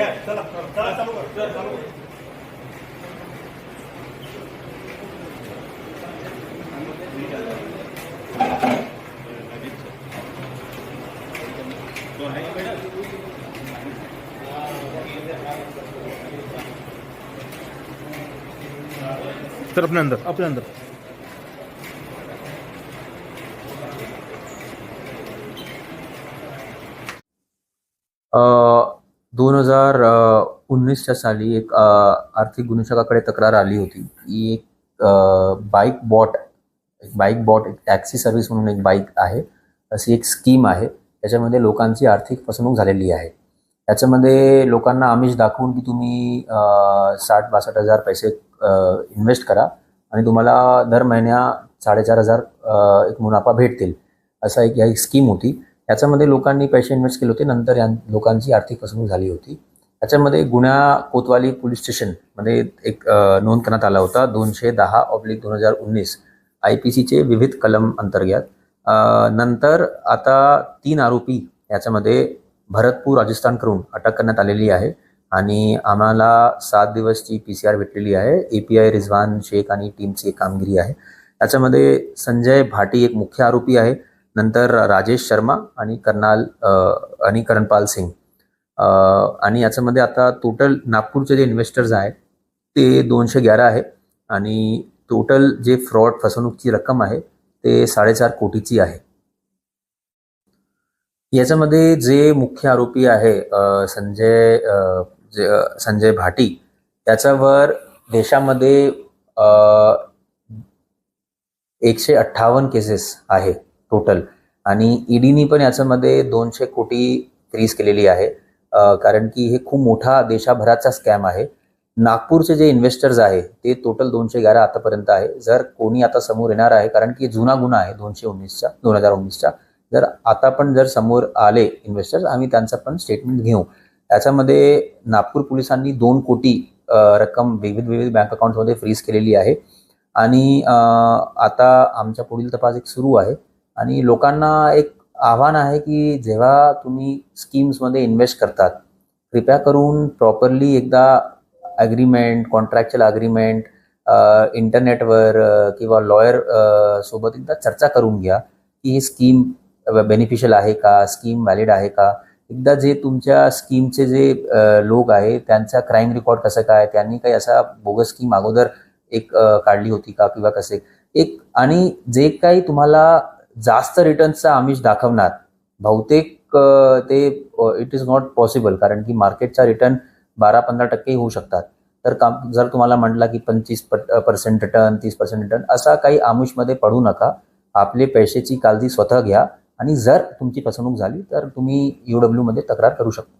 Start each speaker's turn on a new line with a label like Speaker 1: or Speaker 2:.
Speaker 1: घ्या चला चला चालू कर चालू कर.
Speaker 2: सर अपने अंदर अपने अंदर
Speaker 3: दोन हजार उन्नीसच्या साली एक आर्थिक गुन्हेशाखाकडे तक्रार आली होती. की एक बाईक बॉट एक बाईक बॉट एक टॅक्सी सर्व्हिस म्हणून एक बाईक आहे. अशी एक स्कीम आहे. त्याच्यामध्ये लोकांची आर्थिक फसवणूक झालेली आहे. त्याच्यामध्ये लोकांना आमिष दाखवून की तुम्ही साठ बासष्ट हजार पैसे इन्व्हेस्ट करा आणि तुम्हाला दर महिन्या साडेचार हजार एक मुनाफा भेटतील. असा एक ही स्कीम होती. याच्यामध्ये लोकांनी पैसे इन्व्हेस्ट केले होते. नंतर या लोकांची आर्थिक फसवणूक झाली होती. याच्यामध्ये गुन्हा कोतवाली पोलीस स्टेशनमध्ये एक नोंद करण्यात आला होता. दोनशे दहा ऑब्लिक दोन हजार उन्नीस आय पी सीचे विविध कलम अंतर्गत. नंतर आता तीन आरोपी याच्यामध्ये भरतपूर राजस्थानकडून अटक करण्यात आलेली आहे. आणि आम्हाला सात दिवसची पी सी आर भेटलेली आहे. A P I Rizwan Shaikh आणि टीमची एक कामगिरी आहे. त्याच्यामध्ये संजय भाटी एक मुख्य आरोपी आहे. नंतर राजेश शर्मा आणि कर्नाल आणि करणपाल सिंग. आणि याच्यामध्ये आता टोटल नागपूरचे जे इन्व्हेस्टर्स आहेत ते दोनशे ग्यारा आहे. आणि टोटल जे फ्रॉड फसवणूकची रक्कम आहे ते साडेचार कोटीची आहे. याच्यामध्ये जे मुख्य आरोपी आहे संजय जे संजय भाटी त्याच्यावर देशामध्ये एकशे अठ्ठावन्न केसेस आहे. टोटल आणि ईडीनी पण याच्यामध्ये दोनशे कोटी फ्रीज केलेली आहे. कारण की हे खूप मोठा देशाभराचा स्कॅम आहे. नागपूरचे जे इन्व्हेस्टर्स आहे ते टोटल दोनशे ग्यारा आतापर्यंत आहे. जर कोणी आता समोर येणार आहे कारण की जुना गुन्हा आहे दोनशे उन्नीसचा दोन हजार उन्नीसचा. जर आता पण जर समोर आले इन्व्हेस्टर्स आम्ही त्यांचं पण स्टेटमेंट घेऊ. त्याच्यामध्ये नागपूर पोलिसांनी दोन कोटी रक्कम विविध विविध बँक अकाउंटमध्ये फ्रीज केलेली आहे. आणि आता आमचा पुढील तपास एक सुरू आहे. आणि लोकांना एक आव्हान आहे की जेव्हा तुम्ही स्कीम्समध्ये इन्व्हेस्ट करतात कृपया करून प्रॉपरली एकदा ॲग्रीमेंट कॉन्ट्रॅक्च्युअल ॲग्रीमेंट इंटरनेटवर किंवा लॉयर सोबत एकदा चर्चा करून घ्या की ही स्कीम बेनिफिशियल आहे का स्कीम व्हॅलिड आहे का? एकदा जे तुमच्या स्कीमचे जे लोक आहे त्यांचा क्राईम रेकॉर्ड कसं काय? त्यांनी काही असा बोगस स्कीम अगोदर एक काढली होती का? किंवा कसे? एक आणि जे काही तुम्हाला जास्त रिटर्न्सचा आमिष दाखवणार बहुतेक ते इट इज नॉट पॉसिबल कारण की मार्केटचा रिटर्न बारा पंधरा टक्के होऊ शकतात. तर काम जर तुम्हाला म्हटलं की पंचवीस पर्सेंट रिटर्न तीस पर्सेंट रिटर्न असा काही आमिषमध्ये पडू नका. आपले पैशाची काळजी स्वतः घ्या आणि जर तुमची फसवणूक झाली तर तुम्ही यू डब्ल्यूमध्ये तक्रार करू शकता.